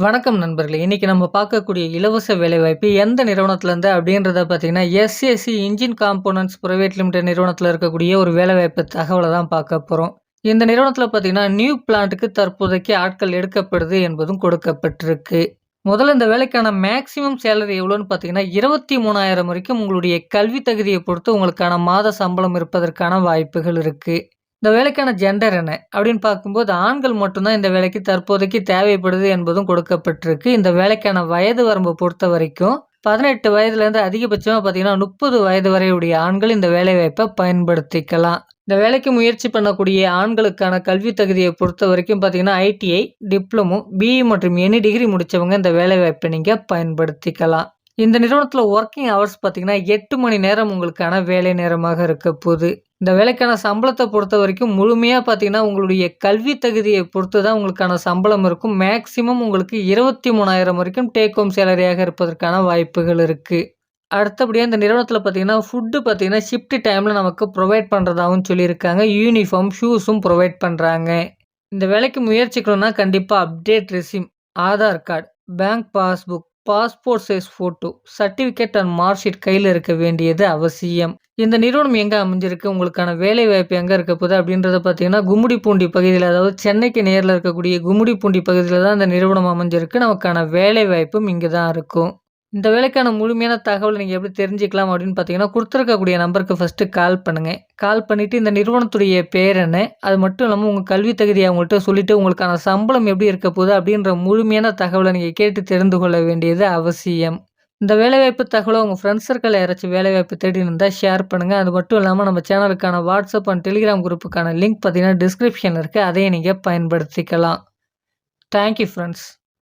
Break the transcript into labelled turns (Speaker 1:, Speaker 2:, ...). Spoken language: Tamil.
Speaker 1: வணக்கம் நண்பர்களே! இன்றைக்கி நம்ம பார்க்கக்கூடிய இலவச வேலைவாய்ப்பு எந்த நிறுவனத்திலேருந்து அப்படின்றத பார்த்தீங்கன்னா, SSC engine components private limited நிறுவனத்தில் இருக்கக்கூடிய ஒரு வேலைவாய்ப்பு தகவலை தான் பார்க்க போகிறோம் இந்த நிறுவனத்தில் பார்த்தீங்கன்னா, நியூ பிளான்ட்டுக்கு தற்போதைக்கு ஆட்கள் எடுக்கப்படுது என்பதும் கொடுக்கப்பட்டிருக்கு. முதல்ல இந்த வேலைக்கான மேக்ஸிமம் சேலரி எவ்வளோன்னு பார்த்தீங்கன்னா, 23,000 வரைக்கும் உங்களுடைய கல்வி தகுதியை பொறுத்து உங்களுக்கான மாத சம்பளம் இருப்பதற்கான வாய்ப்புகள் இருக்குது இந்த வேலைக்கான ஜெண்டர் என்ன? அப்படின்னு பார்க்கும்போது ஆண்கள் மட்டும்தான் இந்த வேலைக்கு தற்போதைக்கு தேவைப்படுது என்பதும் கொடுக்கப்பட்டிருக்கு. இந்த வேலைக்கான வயது வரம்பு பொறுத்தவரைக்கும் 18 வயதிலேருந்து அதிகபட்சமா பார்த்தீங்கன்னா, 30 வயது வரையுடைய ஆண்கள் இந்த வேலைவாய்ப்பை பயன்படுத்திக்கலாம். இந்த வேலைக்கு முயற்சி பண்ணக்கூடிய ஆண்களுக்கான கல்வி தகுதியை பொறுத்த வரைக்கும் பார்த்தீங்கன்னா, ஐடிஐ, டிப்ளமோ, பிஇ மற்றும் எனி டிகிரி முடித்தவங்க இந்த வேலைவாய்ப்பை நீங்கள் பயன்படுத்திக்கலாம். இந்த நிறுவனத்தில் ஒர்க்கிங் ஹவர்ஸ் பார்த்தீங்கன்னா, எட்டு மணி நேரம் உங்களுக்கான வேலை நேரமாக இருக்க போகுது இந்த வேலைக்கான சம்பளத்தை பொறுத்த வரைக்கும் முழுமையாக பார்த்தீங்கன்னா, உங்களுடைய கல்வி தகுதியை பொறுத்து தான் உங்களுக்கான சம்பளம் இருக்கும். மேக்ஸிமம் உங்களுக்கு 23,000 வரைக்கும் டேக் ஹோம் சேலரியாக இருப்பதற்கான வாய்ப்புகள் இருக்குது அடுத்தபடியாக இந்த நிறுவனத்தில் பார்த்தீங்கன்னா, ஃபுட்டு பார்த்தீங்கன்னா, ஷிஃப்ட் டைமில் நமக்கு ப்ரொவைட் பண்ணுறதாகவும் சொல்லியிருக்காங்க. யூனிஃபார்ம், ஷூஸும் ப்ரொவைட் பண்ணுறாங்க இந்த வேலைக்கு முயற்சிக்கணும்னா கண்டிப்பாக update resume Aadhaar card, bank passbook, passport size photo, certificate and mark sheet கையில் இருக்க வேண்டியது அவசியம். இந்த நிறுவனம் எங்கே அமைஞ்சிருக்கு? உங்களுக்கான வேலைவாய்ப்பு எங்கே இருக்க போகுது? அப்படின்றத பார்த்தீங்கன்னா, கும்முடிப்பூண்டி பகுதியில் அதாவது சென்னைக்கு நேரில் இருக்கக்கூடிய கும்முடிப்பூண்டி பகுதியில் தான் இந்த நிறுவனம் அமைஞ்சிருக்கு. நமக்கான வேலைவாய்ப்பும் இங்கே தான் இருக்கும். இந்த வேலைக்கான முழுமையான தகவலை நீங்கள் எப்படி தெரிஞ்சுக்கலாம் அப்படின்னு பார்த்தீங்கன்னா, கொடுத்துருக்கக்கூடிய நம்பருக்கு ஃபர்ஸ்ட்டு கால் பண்ணுங்கள் கால் பண்ணிவிட்டு இந்த நிறுவனத்துடைய பேர் என்ன? அது மட்டும் இல்லாமல் உங்கள் கல்வி தகுதியை அவங்கள்ட்ட சொல்லிவிட்டு உங்களுக்கான சம்பளம் எப்படி இருக்க போகுது? அப்படின்ற முழுமையான தகவலை நீங்கள் கேட்டு தெரிந்து கொள்ள வேண்டியது அவசியம். இந்த வேலைவாய்ப்பு தகவலை உங்கள் ஃப்ரெண்ட்ஸ் சர்க்கிள் யாராச்சும் வேலைவாய்ப்பு தேடின்னு இருந்தால் ஷேர் பண்ணுங்கள் அது மட்டும் இல்லாமல் நம்ம சேனலுக்கான வாட்ஸ்அப் அண்ட் டெலிகிராம் குரூப்புக்கான லிங்க் பார்த்தீங்கன்னா, டிஸ்கிரிப்ஷனில் இருக்குது அதையும் நீங்கள் பயன்படுத்திக்கலாம். Thank you